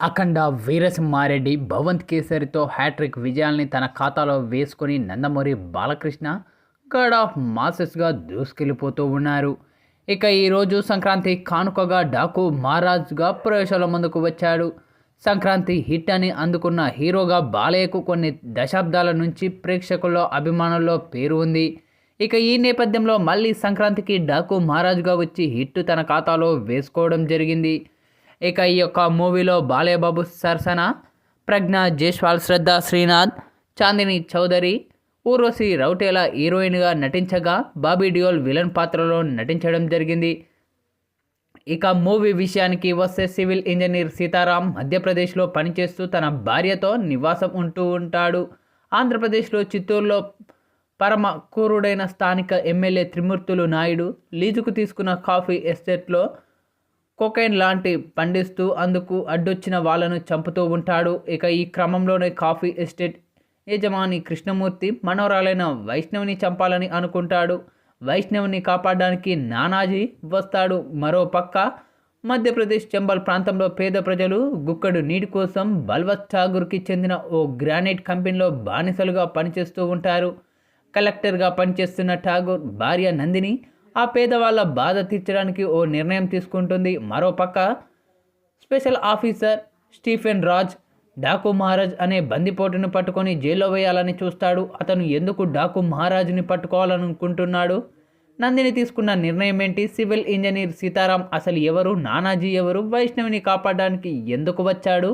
అఖండ వీరసింహారెడ్డి భవంత్ కేసరితో హ్యాట్రిక్ విజయాల్ని తన ఖాతాలో వేసుకొని నందమూరి బాలకృష్ణ గాడ్ ఆఫ్ మాసెస్గా దూసుకెళ్ళిపోతూ ఉన్నారు. ఇక ఈరోజు సంక్రాంతి కానుకగా డాకు మహారాజ్గా ప్రవేశాల ముందుకు వచ్చాడు. సంక్రాంతి హిట్ అని అందుకున్న హీరోగా బాలయ్యకు కొన్ని దశాబ్దాల నుంచి ప్రేక్షకుల్లో అభిమానుల్లో పేరు ఉంది. ఇక ఈ నేపథ్యంలో మళ్ళీ సంక్రాంతికి డాకు మహారాజ్గా వచ్చి హిట్ తన ఖాతాలో వేసుకోవడం జరిగింది. ఇక ఈ యొక్క మూవీలో బాలయ్యబాబు సరసన ప్రజ్ఞ జైస్వాల్ శ్రద్ధ శ్రీనాథ్ చాందిని చౌదరి ఊర్వశి రౌటేలా హీరోయిన్గా నటించగా బాబీ డియోల్ విలన్ పాత్రలో నటించడం జరిగింది. ఇక మూవీ విషయానికి వస్తే సివిల్ ఇంజనీర్ సీతారాం మధ్యప్రదేశ్లో పనిచేస్తూ తన భార్యతో నివాసం ఉంటూ ఉంటాడు. ఆంధ్రప్రదేశ్లో చిత్తూరులో పరమ కూరుడైన స్థానిక ఎమ్మెల్యే త్రిమూర్తులు నాయుడు లీజుకు తీసుకున్న కాఫీ ఎస్టేట్లో కొకైన్ లాంటి పండిస్తూ అందుకు అడ్డొచ్చిన వాళ్ళను చంపుతూ ఉంటాడు. ఇక ఈ క్రమంలోనే కాఫీ ఎస్టేట్ యజమాని కృష్ణమూర్తి మనవరాలైన వైష్ణవిని చంపాలని అనుకుంటాడు. వైష్ణవిని కాపాడడానికి నానాజీ వస్తాడు. మరో పక్క మధ్యప్రదేశ్ చంబల్ ప్రాంతంలో పేద ప్రజలు గుక్కడు నీటి కోసం బల్వత్ ఠాగూర్కి చెందిన ఓ గ్రానైట్ కంపెనీలో బానిసలుగా పనిచేస్తూ ఉంటారు. కలెక్టర్గా పనిచేస్తున్న ఠాగూర్ భార్య నందిని ఆ పేదవాళ్ళ బాధ తీర్చడానికి ఓ నిర్ణయం తీసుకుంటుంది. మరోపక్క special officer Stephen Raj Daaku Maharaj అనే బందిపోటును పట్టుకొని జైల్లో వేయాలని చూస్తాడు. అతను ఎందుకు డాకు మహారాజుని పట్టుకోవాలనుకుంటున్నాడు? నందిని తీసుకున్న నిర్ణయం ఏంటి? సివిల్ ఇంజనీర్ సీతారాం అసలు ఎవరు? నానాజీ ఎవరు? వైష్ణవిని కాపాడడానికి ఎందుకు వచ్చాడు?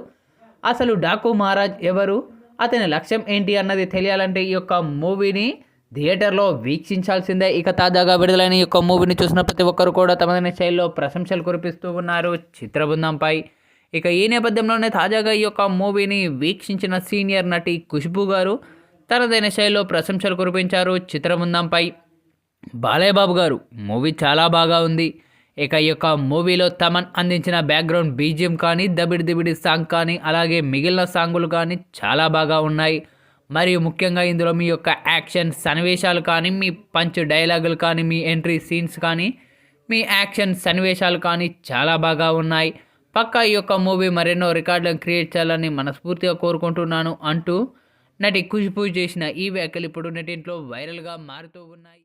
అసలు డాకు మహారాజ్ ఎవరు? అతని లక్ష్యం ఏంటి అన్నది తెలియాలంటే ఈ యొక్క మూవీని థియేటర్లో వీక్షించాల్సిందే ఇక తాజాగా విడుదలైన ఈ యొక్క మూవీని చూసిన ప్రతి ఒక్కరు కూడా తమదైన శైలిలో ప్రశంసలు కురిపిస్తూ ఉన్నారు చిత్రబృందంపై. ఇక ఈ నేపథ్యంలోనే తాజాగా ఈ యొక్క మూవీని వీక్షించిన సీనియర్ నటి ఖుష్బు గారు తనదైన శైలిలో ప్రశంసలు కురిపించారు చిత్రబృందంపై. బాలయ్యబాబు గారు మూవీ చాలా బాగా ఉంది. ఇక ఈ యొక్క మూవీలో తమన్ అందించిన బ్యాక్గ్రౌండ్ బీజిఎం కానీ దబిడి దిబిడి సాంగ్ కానీ అలాగే మిగిలిన సాంగులు కానీ చాలా బాగా ఉన్నాయి. మరియు ముఖ్యంగా ఇందులో మీ యొక్క యాక్షన్ సన్నివేశాలు కానీ మీ పంచ్ డైలాగులు కానీ మీ ఎంట్రీ సీన్స్ కానీ మీ యాక్షన్ సన్నివేశాలు కానీ చాలా బాగా ఉన్నాయి. పక్క ఈ యొక్క మూవీ మరెన్నో రికార్డులను క్రియేట్ చేయాలని మనస్ఫూర్తిగా కోరుకుంటున్నాను అంటూ నటి కుషిపూజ చేసిన ఈ వ్యాఖ్యలు ఇప్పుడు నెటింట్లో వైరల్గా మారుతూ ఉన్నాయి.